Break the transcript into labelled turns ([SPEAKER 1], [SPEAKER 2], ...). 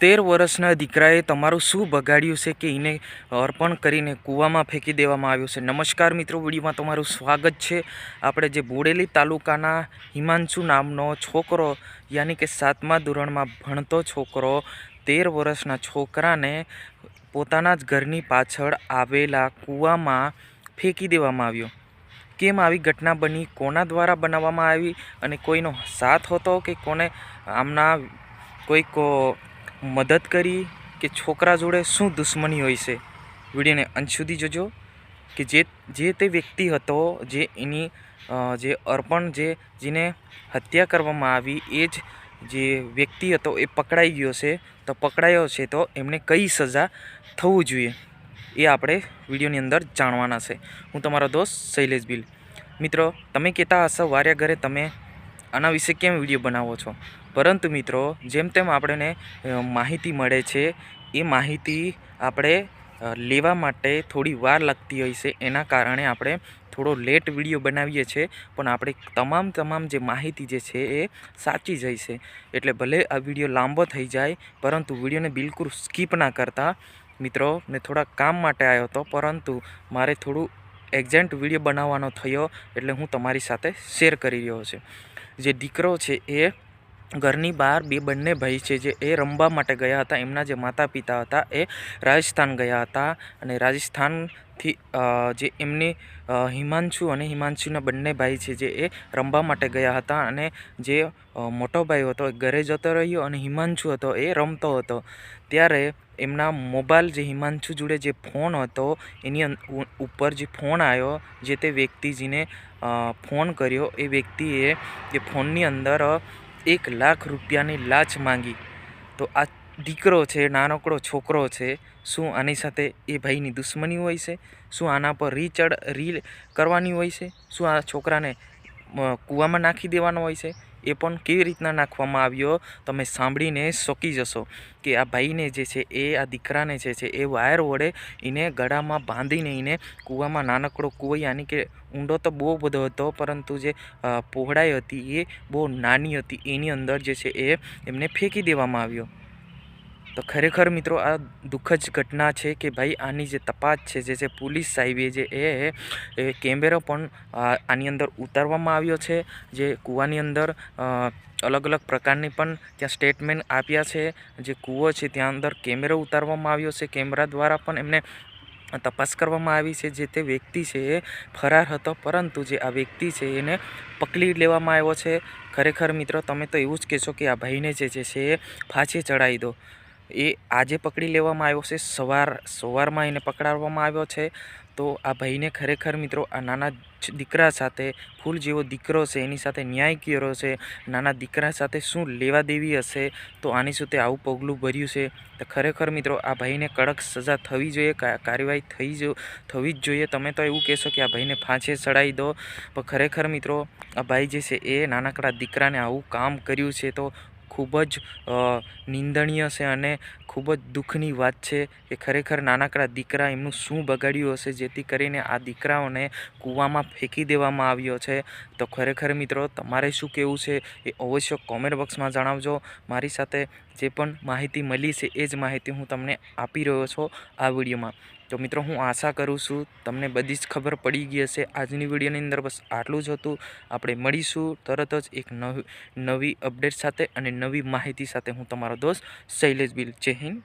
[SPEAKER 1] તેર વર્ષના દીકરાએ તમારું શું બગાડ્યું છે કે એને અર્પણ કરીને કૂવામાં ફેંકી દેવામાં આવ્યું છે? નમસ્કાર મિત્રો, વિડીયોમાં તમારું સ્વાગત છે. આપણે જે બોડેલી તાલુકાના હિમાંશુ નામનો છોકરો, યાની કે સાતમા ધોરણમાં ભણતો છોકરો, તેર વર્ષના છોકરાને પોતાના જ ઘરની પાછળ આવેલા કૂવામાં ફેંકી દેવામાં આવ્યો. કેમ આવી ઘટના બની? કોના દ્વારા બનાવવામાં આવી? અને કોઈનો સાથ હતો કે કોને? આમના કોઈક મદદ કરી કે છોકરા જોડે શું દુશ્મની હોય છે? વિડીયોને અંત સુધી જોજો કે જે જે તે વ્યક્તિ હતો, જે એની જે અર્પણ, જે જેને હત્યા કરવામાં આવી, એ જ જે વ્યક્તિ હતો, એ પકડાઈ ગયો છે. તો પકડાયો છે તો એમને કઈ સજા થવું જોઈએ એ આપણે વિડીયોની અંદર જાણવાના છે. હું તમારો દોસ્ત શૈલેષ બિલ. મિત્રો, તમે કહેતા હશો, વાર્યા ઘરે તમે આના વિશે કેમ વીડિયો બનાવો છો? પરંતુ મિત્રો, જેમ તેમ આપણને માહિતી મળે છે, એ માહિતી આપણે લેવા માટે થોડી વાર લાગતી હોય છે. એના કારણે આપણે થોડો લેટ વીડિયો બનાવીએ છીએ પણ આપણે તમામ તમામ જે માહિતી જે છે એ સાચી જાય છે. એટલે ભલે આ વીડિયો લાંબો થઈ જાય, પરંતુ વિડીયોને બિલકુલ સ્કીપ ના કરતા. મિત્રો, મેં થોડા કામ માટે આવ્યો હતો, પરંતુ મારે થોડું એક્ઝેક્ટ વીડિયો બનાવવાનો થયો, એટલે હું તમારી સાથે શેર કરી રહ્યો છું. જે દીકરો છે એ ઘરની બહાર બે બંને ભાઈ છે જે એ રમવા માટે ગયા હતા. એમના જે માતા પિતા હતા એ રાજસ્થાન ગયા હતા અને રાજસ્થાનથી જે એમની હિમાંશુ અને હિમાંશુના બંને ભાઈ છે જે એ રમવા માટે ગયા હતા અને જે મોટો ભાઈ હતો, એ ઘરે જતો રહ્યો અને હિમાંશુ હતો એ રમતો હતો. ત્યારે એમના મોબાઈલ જે હિમાંશુ જોડે જે ફોન હતો, એની ઉપર જે ફોન આવ્યો, જે તે વ્યક્તિજીને ફોન કર્યો, એ વ્યક્તિએ એ ફોનની અંદર એક લાખ રૂપિયાની લાંચ માંગી. તો આ દીકરો છે, નાનકડો છોકરો છે, શું આની સાથે એ ભાઈની દુશ્મની હોય છે? શું આના પર રીચડ, રીલ કરવાની હોય છે? શું આ છોકરાને કૂવામાં નાખી દેવાનો હોય છે? એ પણ કેવી રીતના નાખવામાં આવ્યો, તમે સાંભળીને શોકી જશો કે આ ભાઈને જે છે એ, આ દીકરાને જે છે એ વાયર વડે એને ગળામાં બાંધીને એને કૂવામાં નાનકડો કૂવો, યાની કે ઊંડો તો બહુ બધો હતો, પરંતુ જે પહોળાઈ હતી એ બહુ નાની હતી, એની અંદર જે છે એ એમને ફેંકી દેવામાં આવ્યો. તો ખરેખર મિત્રો આ દુઃખદ ઘટના છે કે ભાઈ આની જે તપાસ છે, જે છે પોલીસ સાહેબે જે એ એ કેમેરો પણ આની અંદર ઉતારવામાં આવ્યો છે. જે કૂવાની અંદર અલગ અલગ પ્રકારની પણ ત્યાં સ્ટેટમેન્ટ આપ્યા છે. જે કૂવો છે ત્યાં અંદર કેમેરો ઉતારવામાં આવ્યો છે. કેમેરા દ્વારા પણ એમને તપાસ કરવામાં આવી છે. જે તે વ્યક્તિ છે એ ફરાર હતો, પરંતુ જે આ વ્યક્તિ છે એને પકડી લેવામાં આવ્યો છે. ખરેખર મિત્રો તમે તો એવું જ કહેશો કે આ ભાઈને જે છે એ ફાંસી ચડાવી દો. એ આજે પકડી લેવામાં આવ્યો છે. સવાર, સવારમાં એને પકડાવવામાં આવ્યો છે. તો આ ભાઈને ખરેખર મિત્રો, આ નાના દીકરા સાથે, ફૂલ જેવો દીકરો છે, એની સાથે ન્યાય કર્યો છે. નાના દીકરા સાથે શું લેવા દેવી હશે? તો આની સાથે આવું પગલું ભર્યું છે. તો ખરેખર મિત્રો, આ ભાઈને કડક સજા થવી જોઈએ કાર્યવાહી થઈ જો, થવી જ જોઈએ. તમે તો એવું કહેશો કે આ ભાઈને ફાંસે ચડાવી દો. પણ ખરેખર મિત્રો, આ ભાઈ જે છે, એ નાનકડા દીકરાને આવું કામ કર્યું છે. તો ખૂબ જ નિંદણીય છે અને ખૂબ જ દુઃખની વાત છે કે ખરેખર નાનકડા દીકરા એમનું શું બગાડ્યું હશે જેથી કરીને આ દીકરાઓને કૂવામાં ફેંકી દેવામાં આવ્યો છે. તો ખરેખર મિત્રો, તમારે શું કહેવું છે એ અવશ્ય કોમેન્ટ બોક્સમાં જણાવજો. મારી સાથે જે પણ માહિતી મળી છે એ જ માહિતી હું તમને આપી રહ્યો છું આ વિડીયોમાં. તો મિત્રો હું આશા કરું છું તમને બધી જ ખબર પડી ગઈ હશે. આજની વિડીયોની અંદર બસ આટલું જ હતું. આપણે મળીશું તરત જ એક નવી નવી અપડેટ સાથે અને નવી માહિતી સાથે. હું તમારો દોસ્ત શૈલેષ બિલ. જય હિન્દ.